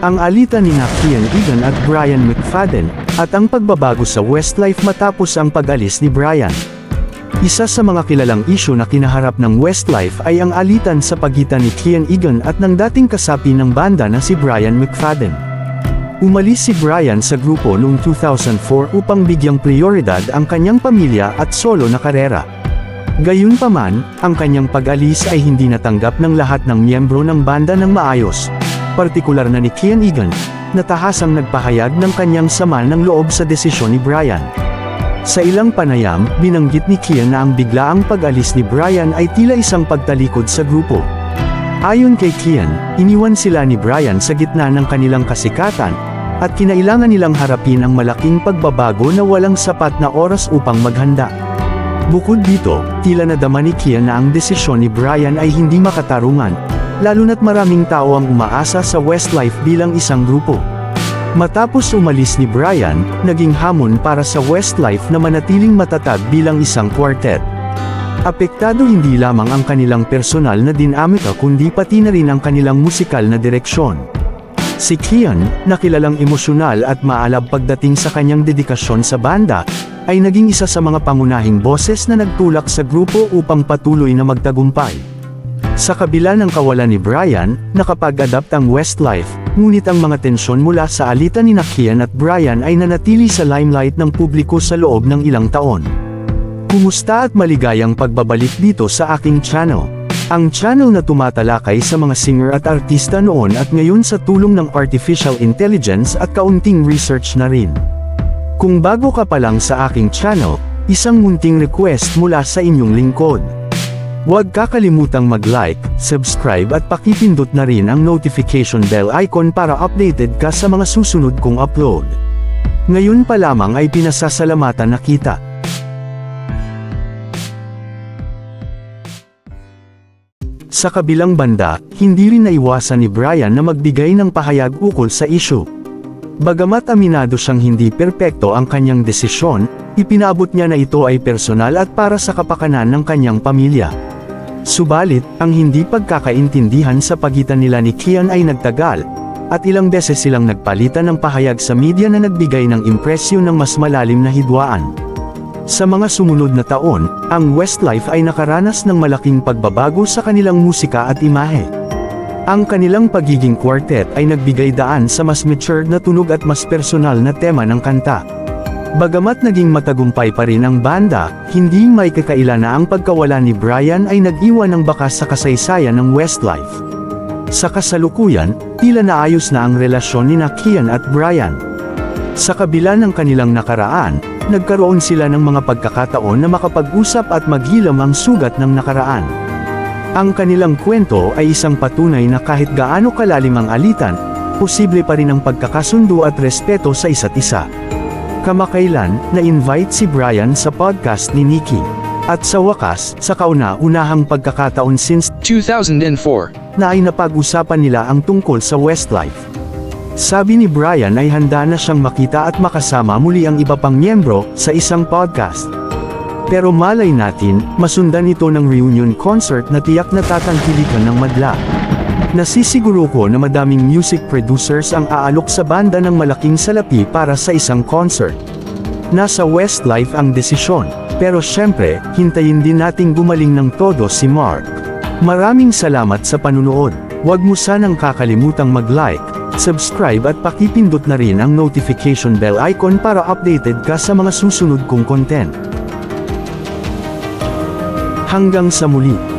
ang alitan ni Kian Egan at Brian McFadden, at ang pagbabago sa Westlife matapos ang pag-alis ni Brian. Isa sa mga kilalang isyu na kinaharap ng Westlife ay ang alitan sa pagitan ni Kian Egan at ng dating kasapi ng banda na si Brian McFadden. Umalis si Brian sa grupo noong 2004 upang bigyang prioridad ang kanyang pamilya at solo na karera. Gayunpaman, ang kanyang pag-alis ay hindi natanggap ng lahat ng miyembro ng banda ng maayos, partikular na ni Kian Egan, na tahasang nagpahayag ng kanyang sama ng loob sa desisyon ni Brian. Sa ilang panayam, binanggit ni Kian na ang biglaang pag-alis ni Brian ay tila isang pagtalikod sa grupo. Ayon kay Kian, iniwan sila ni Brian sa gitna ng kanilang kasikatan, at kinailangan nilang harapin ang malaking pagbabago na walang sapat na oras upang maghanda. Bukod dito, tila nadama ni Kian na ang desisyon ni Brian ay hindi makatarungan, lalo na't maraming tao ang umaasa sa Westlife bilang isang grupo. Matapos umalis ni Brian, naging hamon para sa Westlife na manatiling matatag bilang isang quartet. Apektado hindi lamang ang kanilang personal na dinamika kundi pati na rin ang kanilang musikal na direksyon. Si Kian, na kilalang emosyonal at maalab pagdating sa kanyang dedikasyon sa banda, ay naging isa sa mga pangunahing boses na nagtulak sa grupo upang patuloy na magtagumpay. Sa kabila ng kawalan ni Brian, nakapag-adapt ang Westlife, ngunit ang mga tensyon mula sa alitan ni Kian at Brian ay nanatili sa limelight ng publiko sa loob ng ilang taon. Kumusta at maligayang pagbabalik dito sa aking channel. Ang channel na tumatalakay sa mga singer at artista noon at ngayon sa tulong ng artificial intelligence at kaunting research na rin. Kung bago ka pa lang sa aking channel, isang munting request mula sa inyong lingkod. Huwag kakalimutang mag-like, subscribe at pakipindot na rin ang notification bell icon para updated ka sa mga susunod kong upload. Ngayon pa lamang ay pinasasalamatan na kita. Sa kabilang banda, hindi rin naiwasan ni Brian na magbigay ng pahayag ukol sa issue. Bagamat aminado siyang hindi perpekto ang kanyang desisyon, ipinabot niya na ito ay personal at para sa kapakanan ng kanyang pamilya. Subalit, ang hindi pagkakaintindihan sa pagitan nila ni Kian ay nagtagal, at ilang beses silang nagpalitan ng pahayag sa media na nagbigay ng impresyon ng mas malalim na hidwaan. Sa mga sumunod na taon, ang Westlife ay nakaranas ng malaking pagbabago sa kanilang musika at imahe. Ang kanilang pagiging quartet ay nagbigay daan sa mas matured na tunog at mas personal na tema ng kanta. Bagamat naging matagumpay pa rin ang banda, hindi may kakaila na ang pagkawala ni Brian ay nag-iwan ng bakas sa kasaysayan ng Westlife. Sa kasalukuyan, tila naayos na ang relasyon ni Kian at Brian. Sa kabila ng kanilang nakaraan, nagkaroon sila ng mga pagkakataon na makapag-usap at maghilam ang sugat ng nakaraan. Ang kanilang kwento ay isang patunay na kahit gaano kalalim ang alitan, posible pa rin ang pagkakasundo at respeto sa isa't isa. Kamakailan, na-invite si Brian sa podcast ni Nikki. At sa wakas, sa kauna-unahang pagkakataon since 2004. na ay napag-usapan nila ang tungkol sa Westlife. Sabi ni Brian ay handa na siyang makita at makasama muli ang iba pang miyembro sa isang podcast. Pero malay natin, masundan ito ng reunion concert na tiyak na tatangkilikan ng madla. Nasisiguro ko na madaming music producers ang aalok sa banda ng malaking salapi para sa isang concert. Nasa Westlife ang desisyon, pero syempre, hintayin din nating gumaling ng todo si Mark. Maraming salamat sa panunood. Huwag mo sanang kakalimutang mag-like, subscribe at pakipindot na rin ang notification bell icon para updated ka sa mga susunod kong content. Hanggang sa muli.